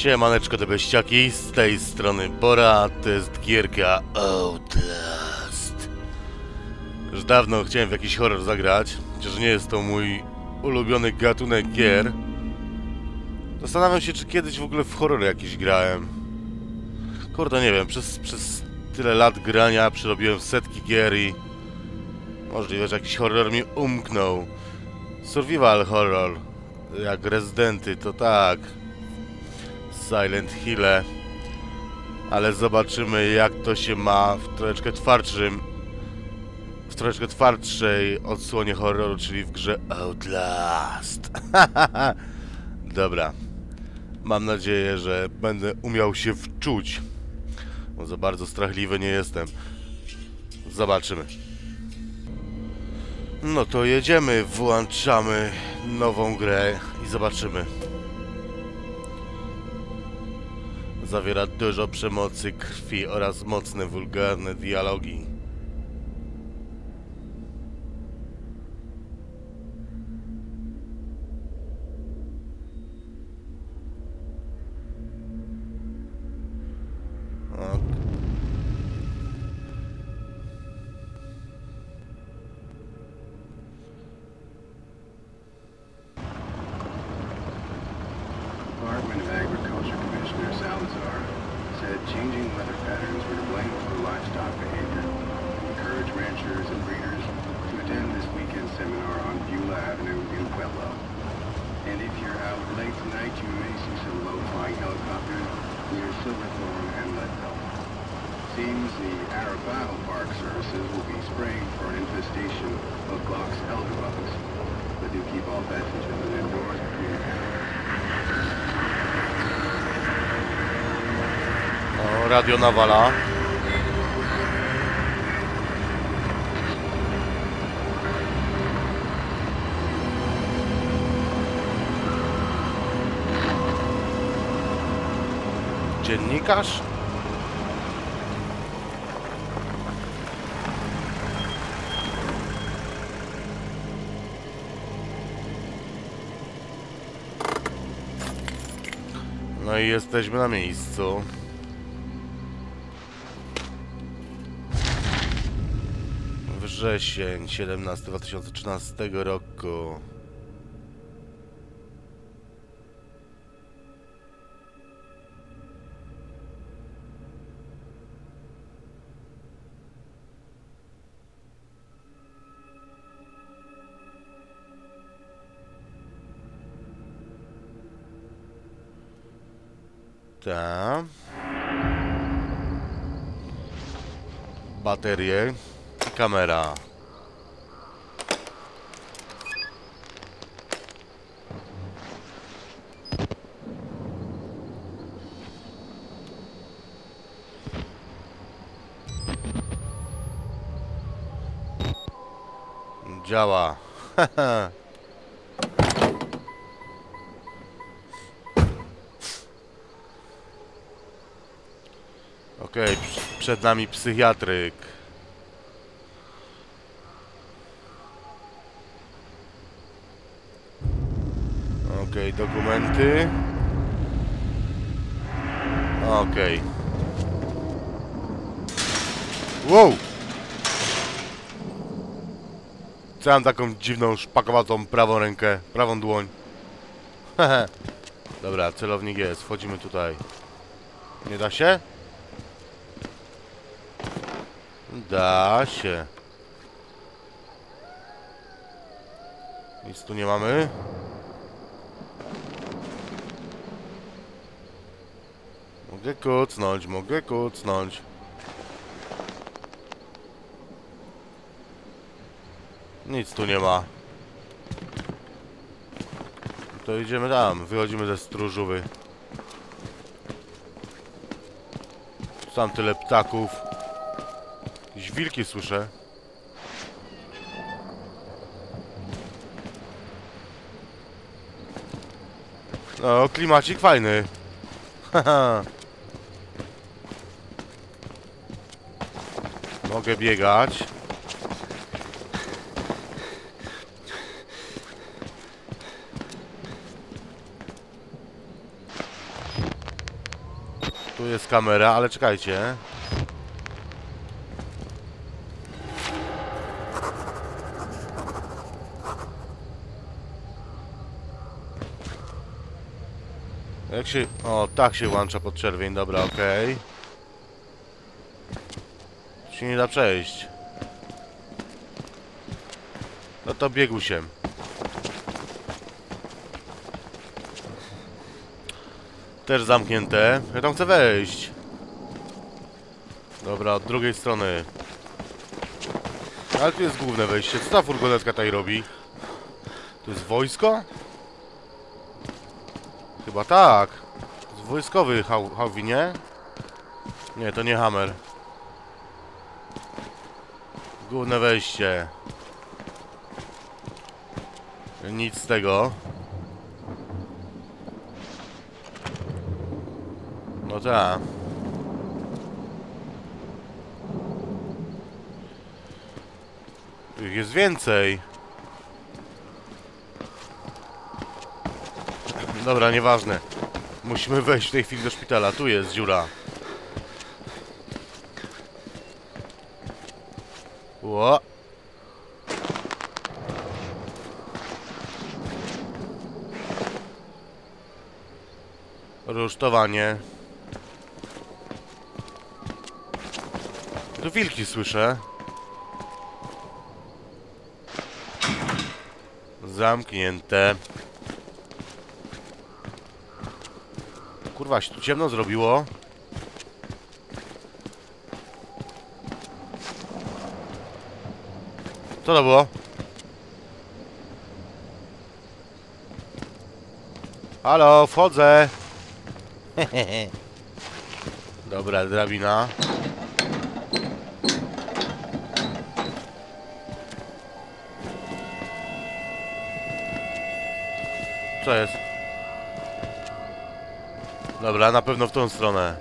Siemaneczko te beściaki, z tej strony Bora, to jest gierka Outlast. Już dawno chciałem w jakiś horror zagrać, chociaż nie jest to mój ulubiony gatunek gier. Zastanawiam się, czy kiedyś w ogóle w horror jakiś grałem. Kurde, nie wiem, przez, przez tyle lat grania przerobiłem setki gier i... Możliwe, że jakiś horror mi umknął. Survival horror, jak Rezydenty, to tak. Silent Hill'e. Ale zobaczymy jak to się ma w troszeczkę twardszym w troszeczkę twardszej odsłonie horroru, czyli w grze Outlast. Dobra. Mam nadzieję, że będę umiał się wczuć. Bo za bardzo strachliwy nie jestem. Zobaczymy. No to jedziemy, włączamy nową grę i zobaczymy. Zawiera dużo przemocy, krwi oraz mocne, wulgarne dialogi. Seems the Arapaho Park Services will be spraying for an infestation of box elder bugs. But do keep all pets and children indoors between radio nawala. Dziennikarz? I jesteśmy na miejscu. Wrzesień 17 2013 roku. Ta. Baterie i kamera. Działa. Okej, przy- przed nami psychiatryk. Okej, dokumenty. Okej. Wow! Co mam taką dziwną, szpakowatą prawą rękę, prawą dłoń? Hehe. Dobra, celownik jest, wchodzimy tutaj. Nie da się? Da się. Nic tu nie mamy. Mogę kucnąć, mogę kucnąć. Nic tu nie ma. To idziemy tam, wychodzimy ze stróżowy. Tam tyle ptaków. Jakieś wilki słyszę. No, klimacik fajny. Mogę biegać. jest kamera, ale czekajcie. Jak się... O, tak się włącza pod czerwień, dobra, okej. Tu się nie da przejść. No to biegł się. Też zamknięte. Ja tam chcę wejść. Dobra, od drugiej strony. Ale tu jest główne wejście. Co ta furgonetka tutaj robi? To jest wojsko? Chyba tak. Jest wojskowy hał nie? Nie, to nie Hammer. Główne wejście. Nic z tego. No tak. Tu ich jest więcej. Dobra, nieważne. Musimy wejść w tej chwili do szpitala. Tu jest dziura. Ło. Rusztowanie. Tu wilki słyszę. Zamknięte. Kurwa, się tu ciemno zrobiło. Co to było? Halo, wchodzę. Dobra, drabina. Co jest? Dobra, na pewno w tą stronę.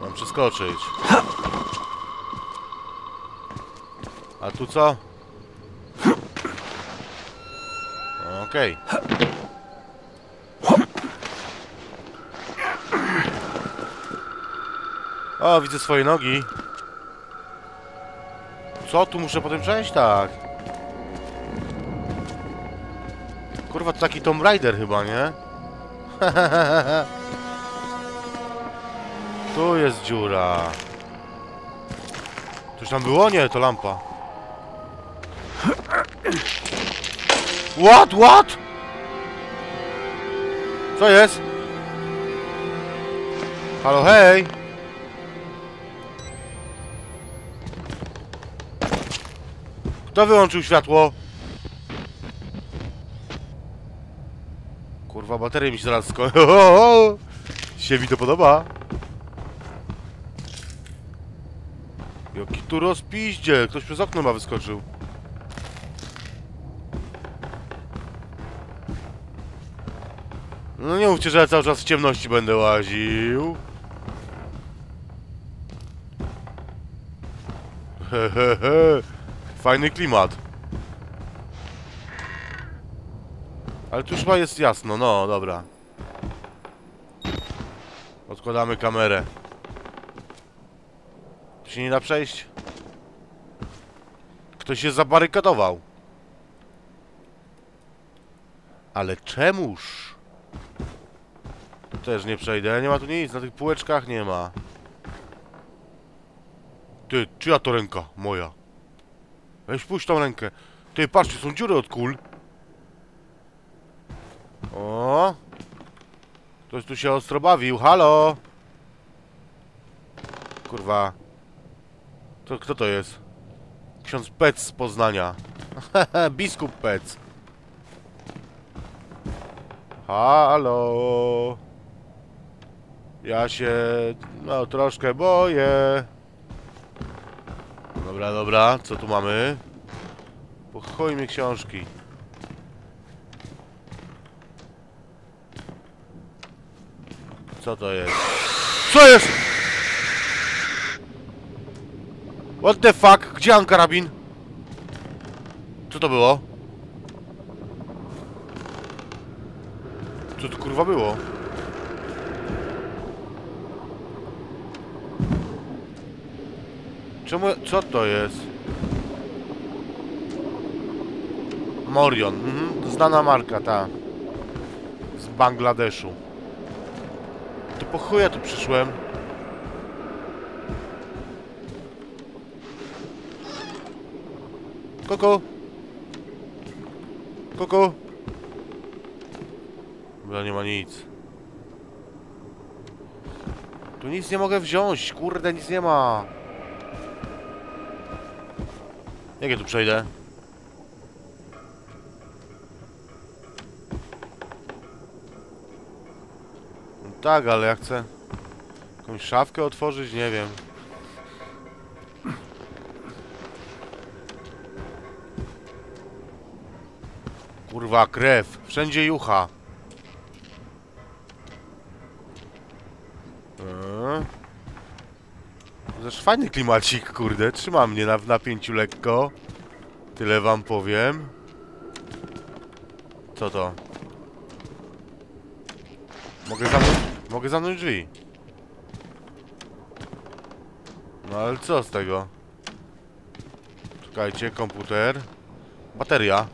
Mam przeskoczyć. A tu co? Okej. O, widzę swoje nogi. Co? Tu muszę potem przejść? Tak. Kurwa, to taki Tomb Raider chyba, nie? tu jest dziura. Coś tam było? Nie, to lampa. What? What? Co jest? Halo, hej! Kto wyłączył światło? Kurwa, bateria mi się zaraz się mi to podoba. Jaki tu rozpiździe! Ktoś przez okno ma wyskoczył. No nie mówcie, że ja cały czas w ciemności będę łaził. Hehehe. Fajny klimat. Ale tu chyba jest jasno, no dobra. Odkładamy kamerę. Tu się nie da przejść? Ktoś się zabarykadował. Ale czemuż? Też nie przejdę, nie ma tu nic, na tych półeczkach nie ma. Ty, czyja to ręka? Moja. Weź puść tą rękę. Ty, patrzcie, są dziury od kul. O! Ktoś tu się ostro bawił, halo! Kurwa. To kto to jest? Ksiądz Pec z Poznania. Biskup Pec. Halo! Ja się... no troszkę boję. Dobra, dobra, co tu mamy? Pochojmy książki. Co to jest? Co jest? What the fuck? Gdzie mam karabin? Co to było? Co to kurwa było? Czemu... Co to jest? Morion. Mhm. Znana marka, ta. Z Bangladeszu. Po chuja tu przyszłem. Koko! Koko! Dobra, nie ma nic. Tu nic nie mogę wziąć, kurde, nic nie ma. Jak ja tu przejdę? Tak, ale ja chcę jakąś szafkę otworzyć, nie wiem. Kurwa, krew. Wszędzie jucha. Eee. Zresztą fajny klimacik, kurde. Trzyma mnie na, w napięciu lekko. Tyle wam powiem. Co to? Mogę zamknąć, mogę zamknąć drzwi. No ale co z tego? Czekajcie, komputer. Bateria.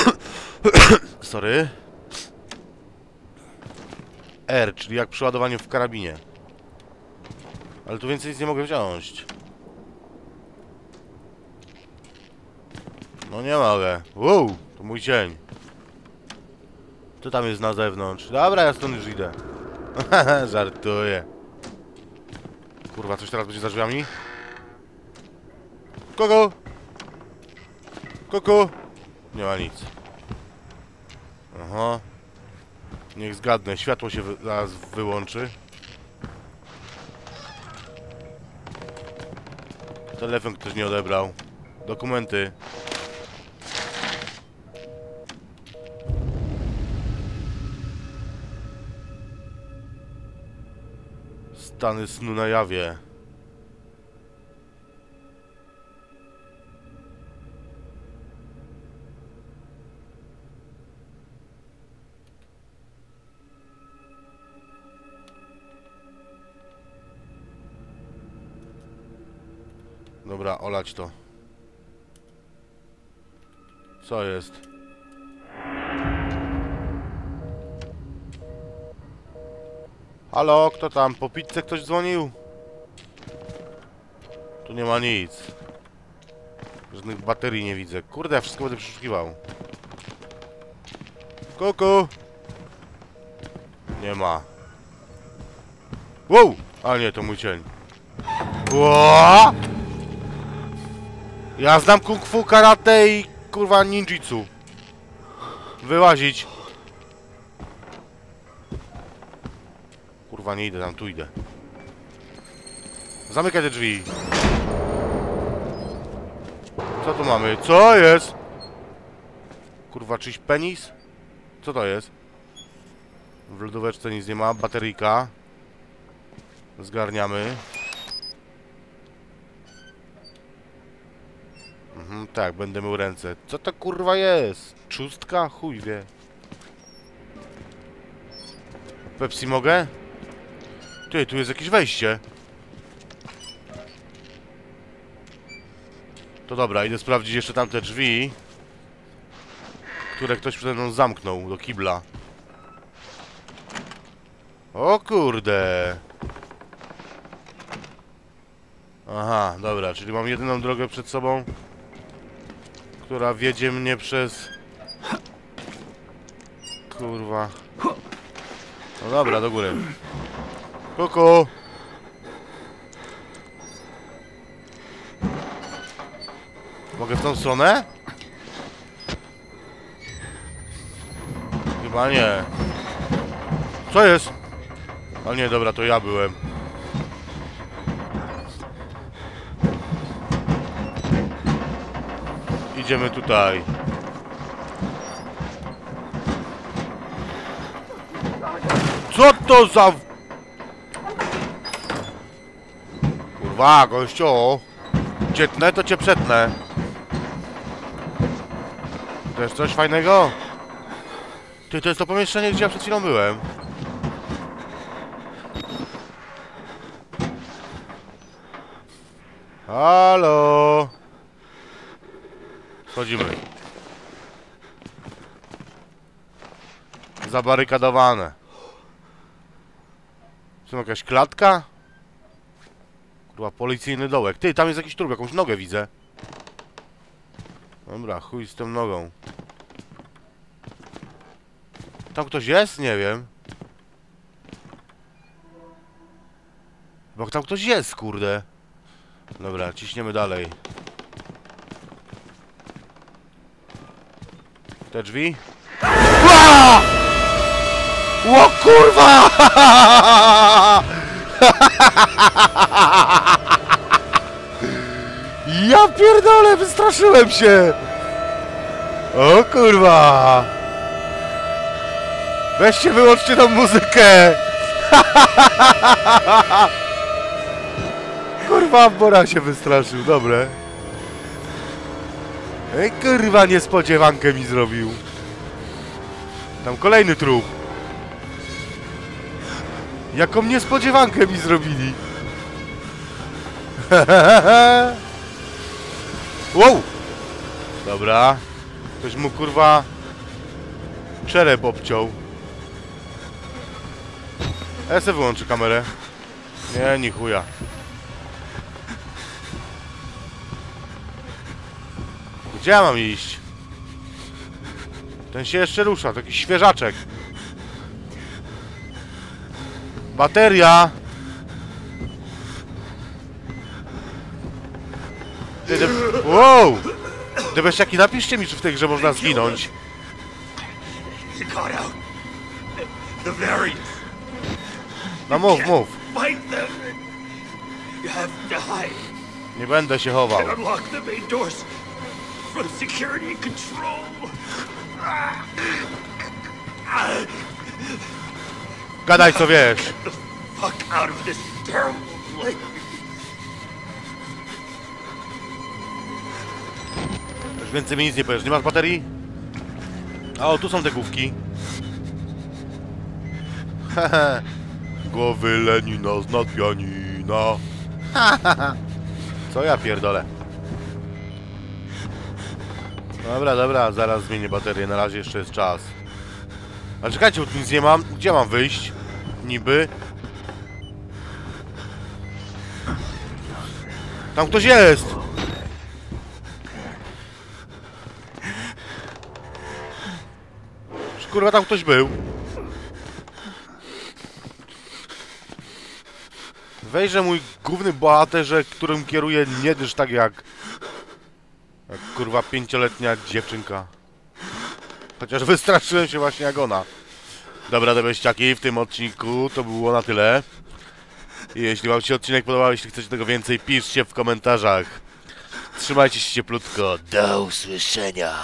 Sorry. R, czyli jak przy ładowaniu w karabinie. Ale tu więcej nic nie mogę wziąć. No nie mogę. Wow, to mój cień. Co tam jest na zewnątrz? Dobra, ja stąd już idę. Żartuję. Kurwa, coś teraz będzie za drzwiami? Kogo? Kogo? Nie ma nic. Aha. Niech zgadnę, światło się wy zaraz wyłączy. Telefon ktoś nie odebrał. Dokumenty. Stany snu na jawie. Dobra, olać to. Co jest? Halo, kto tam? Po pizzę ktoś dzwonił? Tu nie ma nic. Żadnych baterii nie widzę. Kurde, ja wszystko będę przeszukiwał. Kuku! Nie ma. Wow! A nie, to mój cień. Ło! Ja znam kung fu, karate i kurwa ninjitsu. Wyłazić. Kurwa nie idę tam, tu idę. Zamykaj te drzwi. Co tu mamy? Co jest? Kurwa, czyś penis? Co to jest? W lodóweczce nic nie ma. Bateryjka. Zgarniamy. Mhm, tak, będę mył ręce. Co to kurwa jest? Czustka? Chuj wie. Pepsi mogę? Ty, tu jest jakieś wejście. To dobra, idę sprawdzić jeszcze tamte drzwi. Które ktoś przede mną zamknął do kibla. O kurde. Aha, dobra, czyli mam jedyną drogę przed sobą, która wiedzie mnie przez... Kurwa. No dobra, do góry. Kuku! Mogę w tą stronę? Chyba nie. Co jest? A nie, dobra, to ja byłem. Idziemy tutaj. Co to za... Kurwa, gościu. Cietnę, to cię przetnę. To jest coś fajnego? Ty, to jest to pomieszczenie, gdzie ja przed chwilą byłem. Halo! Schodzimy. Zabarykadowane. Są jakaś klatka? Kurwa, policyjny dołek. Ty, tam jest jakiś trup, jakąś nogę widzę. Dobra, chuj z tą nogą. Tam ktoś jest? Nie wiem. Bo tam ktoś jest, kurde. Dobra, ciśniemy dalej. Te drzwi? Ła! Ło kurwa! Ja pierdolę, wystraszyłem się! O kurwa! Weźcie, wyłączcie tą muzykę! Kurwa, Bora się wystraszył, dobre. Ej, kurwa, niespodziewankę mi zrobił. Tam kolejny trup. Jaką niespodziewankę mi zrobili. wow! Dobra. Ktoś mu, kurwa, czerep obciął. Ja sobie wyłączę kamerę. Nie, ni chuja. Gdzie ja mam iść? Ten się jeszcze rusza, to jakiś świeżaczek. Bateria! Wow! Debeściaki, napiszcie mi, czy w tej grze można zginąć. No mów, mów. Nie będę się chował. Gadaj co wiesz. Już więcej mi nic nie powiesz. Nie masz baterii? A o, tu są te główki. Głowy Lenina z pianina. Co ja pierdolę? Dobra, dobra, zaraz zmienię baterię. Na razie jeszcze jest czas. A czekajcie, bo tu nic nie mam. Gdzie mam wyjść? Niby. Tam ktoś jest! Kurwa, tam ktoś był. Wejrze mój główny bohaterze, którym kieruje nie tak jak... Jak kurwa pięcioletnia dziewczynka. Chociaż wystraszyłem się właśnie jak ona. Dobra, debeściaki, w tym odcinku to było na tyle. Jeśli wam się odcinek podobał, jeśli chcecie tego więcej, piszcie w komentarzach. Trzymajcie się cieplutko. Do usłyszenia.